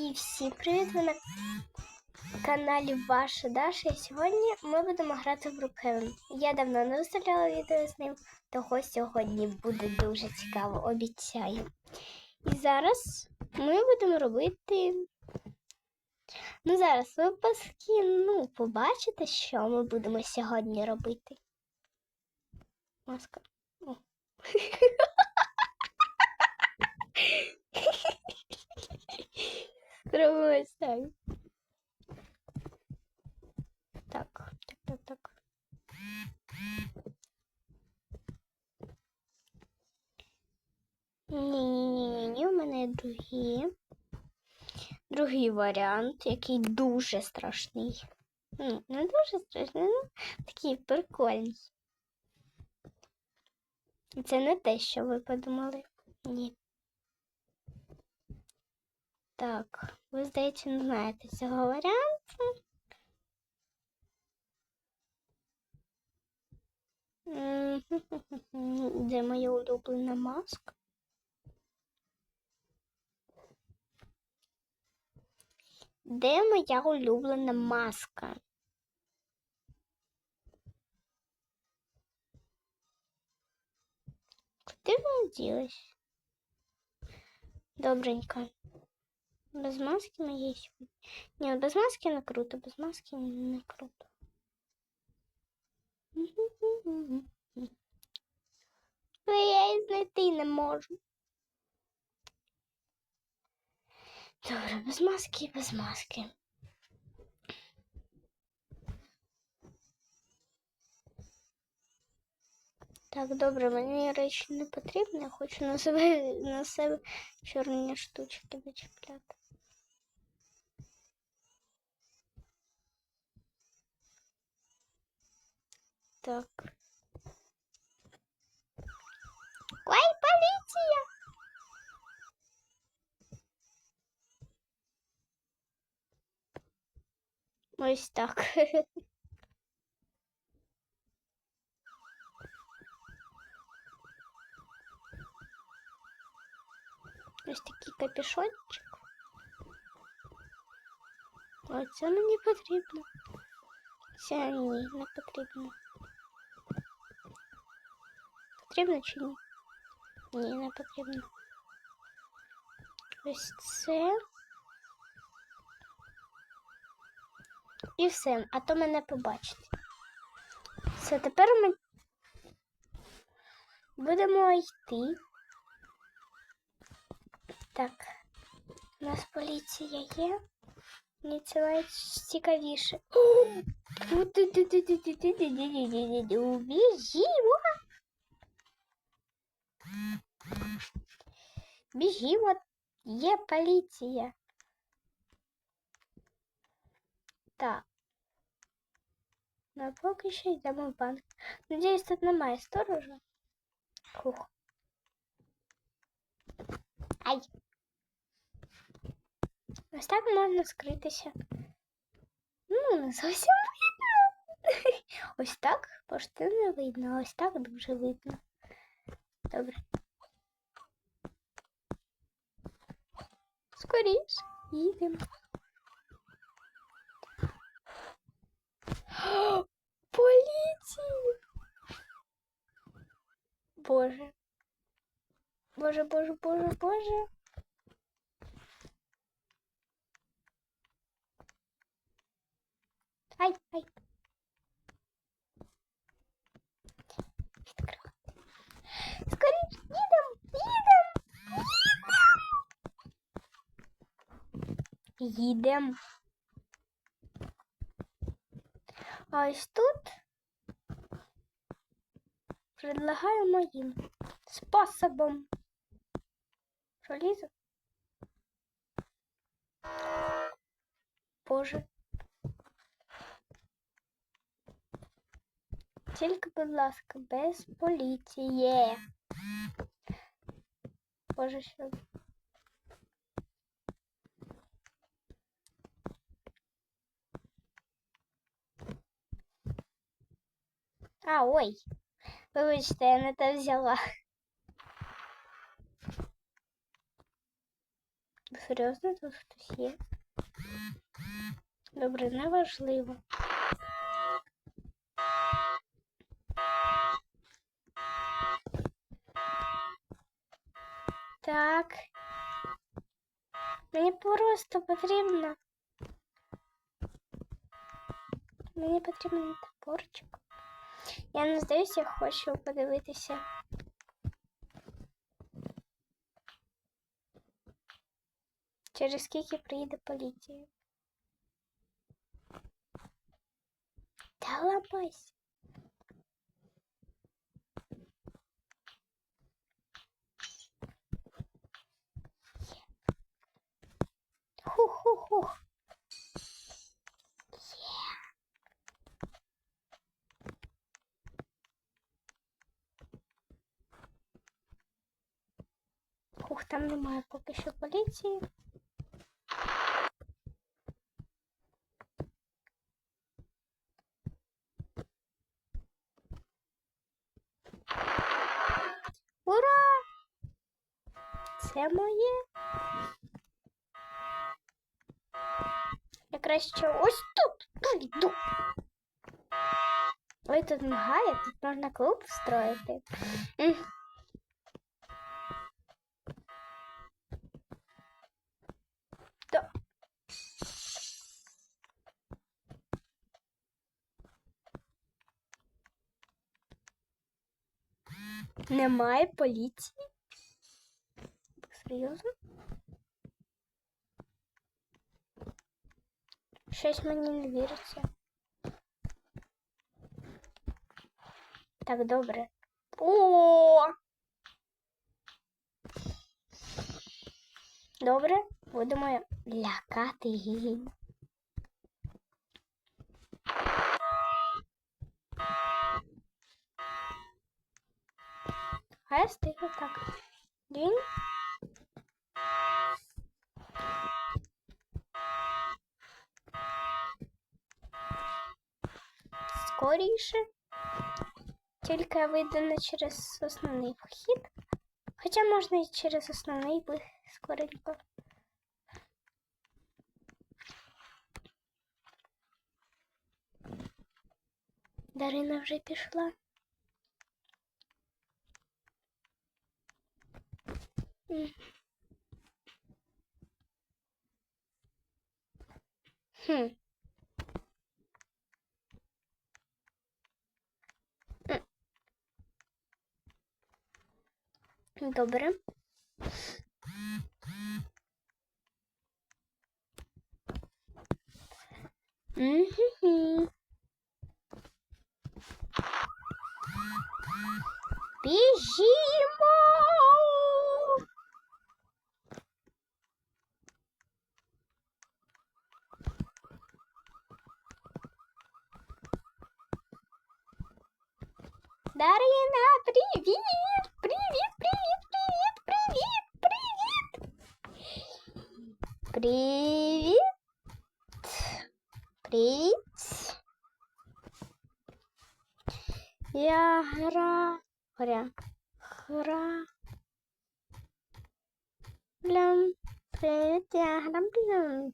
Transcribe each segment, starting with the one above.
І всі привіт! Ви на каналі Ваша Даша. І сьогодні ми будемо грати в Брукхевен. Я давно не виставляла відео з ним, того сьогодні буде дуже цікаво, обіцяю. І зараз ми будемо робити. Ну, зараз випуски, ну, побачите, що ми будемо сьогодні робити. Маска. О. Ось так. Так, так, так. Ні-ні-ні, у мене другі. Другий варіант, який дуже страшний. Не дуже страшний, ну такий прикольний. Це не те, що ви подумали. Ні. Так, ви, здається, не знаєте цього варіанту. Де моя улюблена маска? Де моя улюблена маска? Куди вона ділась? Добренько. Без маски моєї сьогодні. Ні, без маски не круто, без маски не круто. Але я її знайти не можу. Добре, без маски, без маски. Так, добре, мені речі не потрібні, я хочу на себе, на себе чорні штучки начіпляти. Так. Ой, поліція! Ось так. Ось такий капюшончик. Ой, це мені потрібно. Це ні, не потрібно. Потрібно чи ні? Ні, не потрібно. Ось це. І все, а то мене побачите. Все, тепер ми будемо йти. Так, у нас поліція є. Мені це цікавіше. Біжімо. Біжімо, є поліція. Так. Ну, а поки що йдемо в банк. Надіюсь, тут немає сторожа. Хух. Ай. Ось так можна скритися. Ну, не зовсім видно. Ось так пошти не видно, ось так дуже видно. Добре. Скоріш, їдемо. Поліція! Боже. Боже, боже, боже, боже. Ай, ай. Їдем. Ось тут предлагаю моїм способом. Що лізу? Боже. Тільки, будь ласка, без поліції. Боже, що? А, ой. Вибачте, я не те взяла. серйозно тут хтось є? Добре, неважливо. Так. Мені просто потрібно. Мені потрібен топорчик. Я не здаюся, я хочу подивитися. Через скільки приїде поліція? Та ламайся. Хух-хух-хух. Хух, там немає поки що поліції. Ура! Це моє. Я краще ось тут прийду. Ой, тут мгає, тут можна клуб встроїти. Немає поліції? Серйозно? Щось мені не віриться. Так, добре. О! Добре, будемо лякати її. Хай стихне так. Дінь. Скоріше. Тільки я вийду не через основний вхід. Хоча можна і через основний би скоренько. Дарина вже пішла. М. Хм. М. Добре. Мгм. Біжімо! Привіт! Я гра... Гря. Гра... Блям. Привіт, я граблю.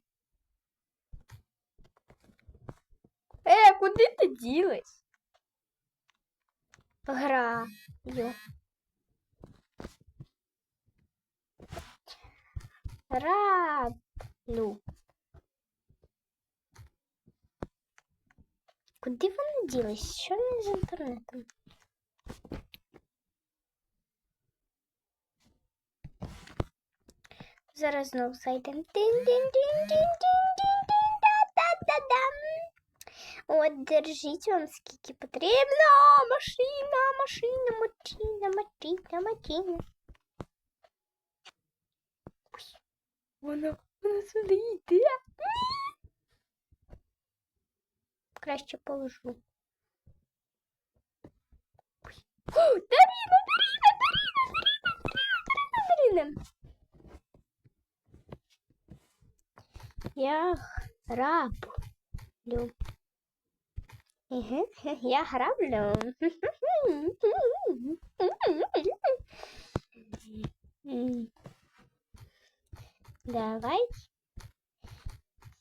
Е, куди ти ділась? Граю. Раблю. Куди вони ділись? Що них з інтернетом? Зараз знов зайдемо. От, держіть вам скільки потрібно. Машина, машина, машина, машина, машина. Вона, вона сюди йде. Краще положу. Дарина, Дарина, Дарина, Дарина, Дарина, Дарина, Дарина. Я граблю. Я граблю. Давай.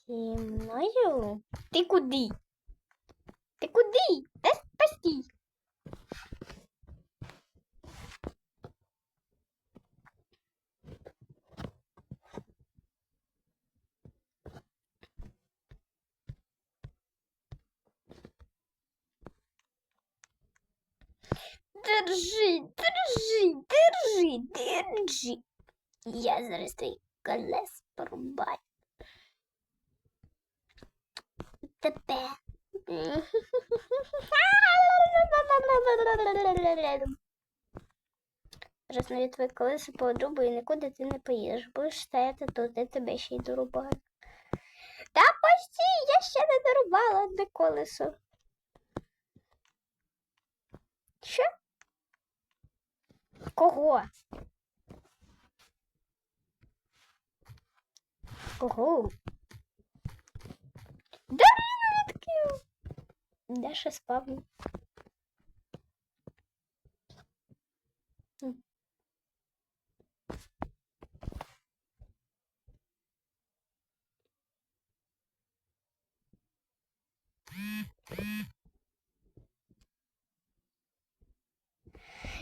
Зі мною. Ти куди? Ти куди? Та постій. Держи, держи, держи, держи. Я зараз твій колес порубаю. Тебе. Зараз навіть твої колеса подрубаю і нікуди ти не поїдеш. Будеш стояти тут, я тебе ще й дорубаю. Та постій, я ще не дорубала одне колесо. Що? Кого? Кого? Даша спав. М.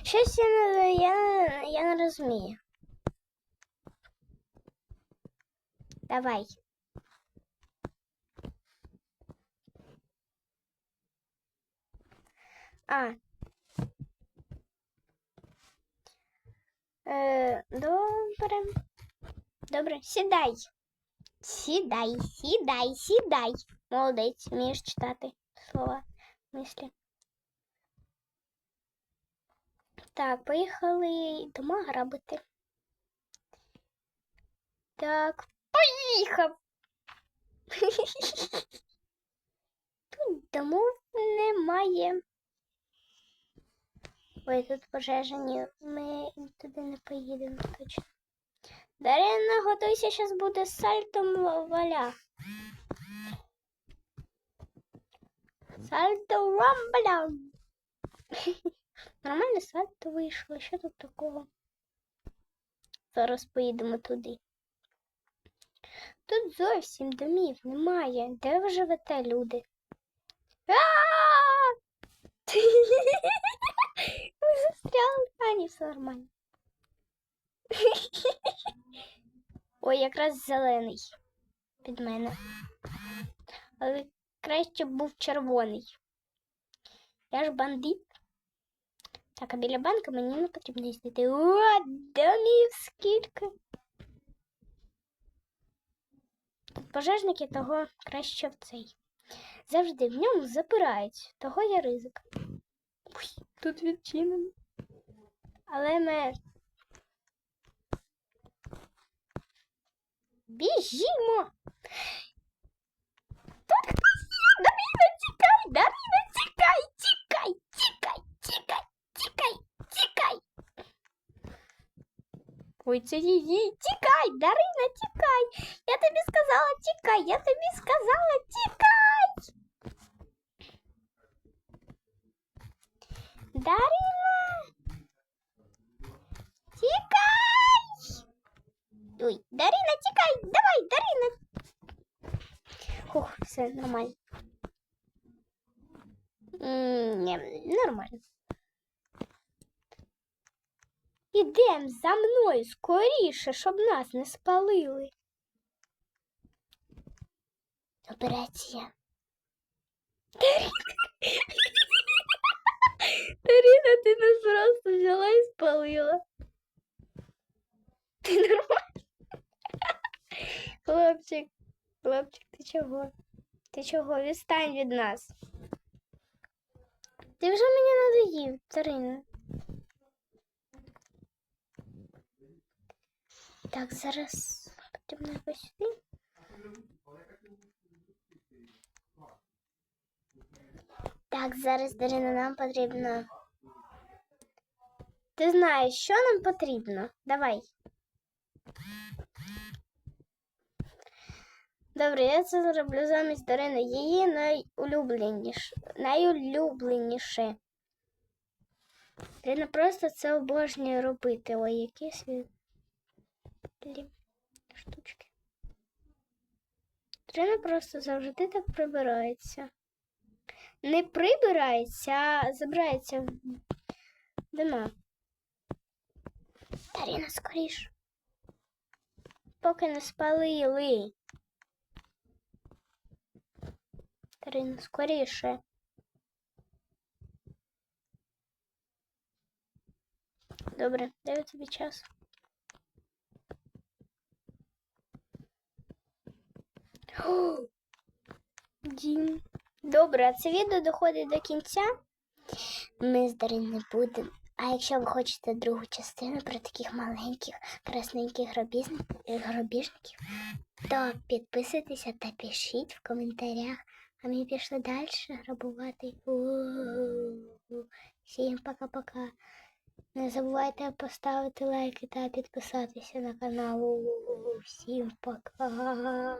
Щось я не, я, я не розумію. Давай. А. Е, добре. Добре, сідай. Сідай, сідай, сідай. Молодець, вмієш читати слова, мислі. Так, поїхали дома грабити. Так, поїхав. Тут домов немає. Ой, тут пожежа, ні, ми туди не поїдемо точно. Дарина, готуйся, зараз буде сальто валя. Сальто рамбаля. Нормально сальто вийшло, що тут такого? Зараз поїдемо туди. Тут зовсім домів немає. Де ви живете, люди? Ми застряли. А, ні, все нормально. Ой, якраз зелений під мене. Але краще був червоний. Я ж бандит. Так, а біля банка мені не потрібно їздити. О, домів скільки. Тут пожежники того краще в цей. Завжди в ньому запирають, того є ризик. Ой, тут відчинено. Але ми. Біжімо. Тут хтось є. Дарина, тікай, Дарина, тікай, тікай, тікай, тікай, тікай, тікай. Ой, це її. Тікай, Дарина, тікай. Я тобі сказала, тікай, я тобі сказала, Дарина. Тікай. Ой, Дарина, тікай, давай, Дарина. Хух, все нормально. М, Ні, нормально. Ідем за мною скоріше, щоб нас не спалили. Операція. Дарина, ти нас просто взяла і спалила. Ти нормально? Хлопчик, хлопчик, ти чого? Ти чого? Відстань від нас. Ти вже мені надоїв, Дарина. Так, зараз потрібно сюди. Так, зараз, Дарина, нам потрібно. Ти знаєш, що нам потрібно? Давай. Добре, я це зроблю замість Дарини. Її найулюбленіше. Найулюбленіше. Дарина просто це обожнює робити. Ой, які світлі. штучки. Дарина просто завжди так прибирається. Не прибирається, а забирається в дома. Дарина, скоріш. Поки не спалили. Дарина, скоріше. Добре, даю тобі час. О, Дім. Добре, а це відео доходить до кінця. Ми з Дариною будемо. А якщо ви хочете другу частину про таких маленьких, красненьких е, то підписуйтеся та пишіть в коментарях. А ми пішли далі грабувати. Всім пока-пока. Не забувайте поставити лайки та підписатися на канал. Всім пока.